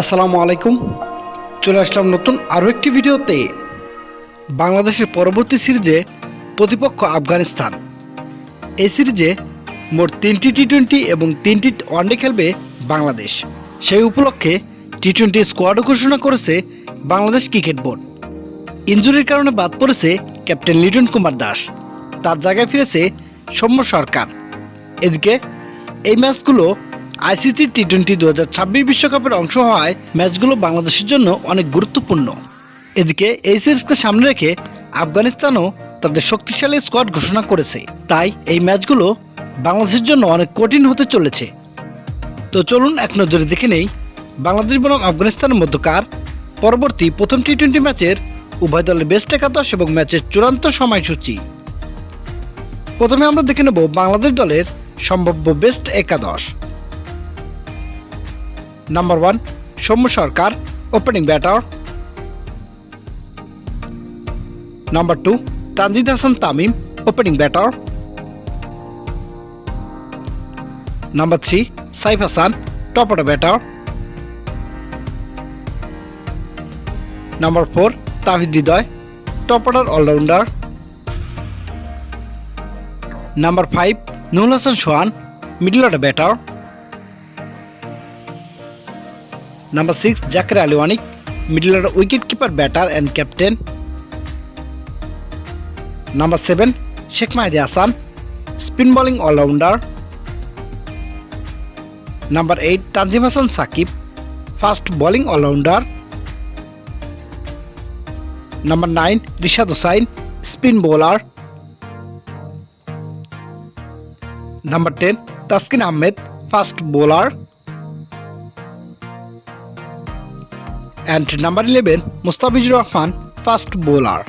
আসসালামু আলাইকুম। চলে আসলাম নতুন আরও একটি ভিডিওতে। বাংলাদেশের পরবর্তী সিরিজে প্রতিপক্ষ আফগানিস্তান। এই সিরিজে মোট তিনটি টি টোয়েন্টি এবং তিনটি ওয়ানডে খেলবে বাংলাদেশ। সেই উপলক্ষে টি টোয়েন্টি স্কোয়াডও ঘোষণা করেছে বাংলাদেশ ক্রিকেট বোর্ড। ইঞ্জুরির কারণে বাদ পড়েছে ক্যাপ্টেন লিটন কুমার দাস। তার জায়গায় ফিরেছে সৌম্য সরকার। এদিকে এই ম্যাচগুলো আইসিসি টি টোয়েন্টি দু বিশ্বকাপের অংশ হওয়ায় ম্যাচগুলো বাংলাদেশের জন্য অনেক গুরুত্বপূর্ণ। এদিকে এই সিরিজকে সামনে রেখে আফগানিস্তানও তাদের শক্তিশালী স্কোয়াড ঘোষণা করেছে। তাই এই ম্যাচগুলো বাংলাদেশের জন্য অনেক কঠিন হতে চলেছে। তো চলুন এক নজরে দেখে নেই, বাংলাদেশ বনাম আফগানিস্তানের মধ্যকার পরবর্তী প্রথম টি টোয়েন্টি ম্যাচের উভয় দলের বেস্ট একাদশ এবং ম্যাচের চূড়ান্ত সময়সূচি। প্রথমে আমরা দেখে নেব বাংলাদেশ দলের সম্ভাব্য বেস্ট একাদশ। Number one Soumya Sarkar opening batter number two Tanzid Hasan Tamim opening batter number three Saif Hasan top order batter number four Towhid Hridoy top order allrounder number five Nurul Hasan Sohan middle order batter number six Jaker Ali Anik middle order wicket keeper batter and captain number seven Sheikh Mahedi Hasan spin bowling allrounder number eight Tanzim Hasan Sakib fast bowling allrounder number nine Rishad Hossain spin bowler number ten Taskin Ahmed fast bowler and number eleven Mustafizur Rahman fast bowler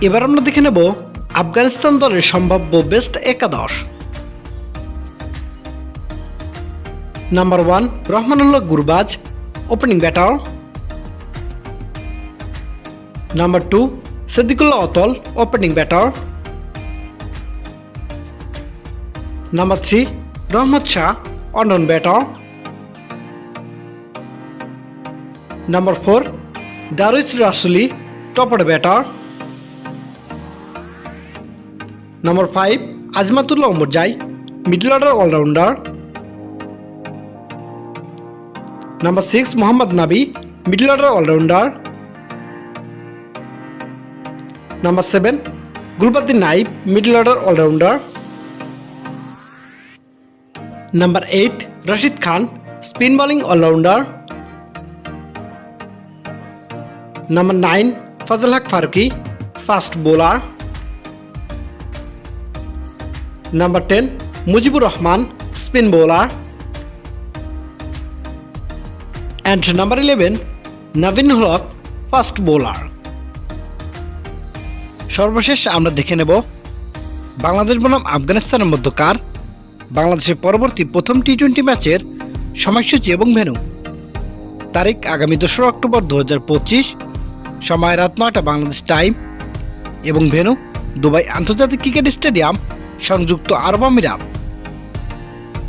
এবার আমরা দেখে নেব আফগানিস্তান দলের সম্ভাব্য best একাদশ। Number one Rahmanullah Gurbaz opening batter number two Sediqullah Atal opening batter number three Rahmat Shah on batter number four Darwish Rasuli top order batter number five Azmatullah Omarzai middle order allrounder number six Mohammad Nabi middle order allrounder number seven Gulbadin Naib middle order allrounder number eight Rashid Khan spin bowling number nine Fazal Haq Farooqi fast bowler number ten Mujeebur Rahman spin bowler and number eleven Nabin হলক fast bowler সর্বশেষ আমরা দেখে নেব বাংলাদেশ বনাম আফগানিস্তানের মধ্যকার বাংলাদেশের পরবর্তী প্রথম টি টোয়েন্টি ম্যাচের সময়সূচি এবং ভেন্যু। তারিখ আগামী দোসরা অক্টোবর দু হাজার পঁচিশ। সময় রাত নটা বাংলাদেশ টাইম এবং ভেনু দুবাই আন্তর্জাতিক ক্রিকেট স্টেডিয়াম সংযুক্ত আরব আমিরাত।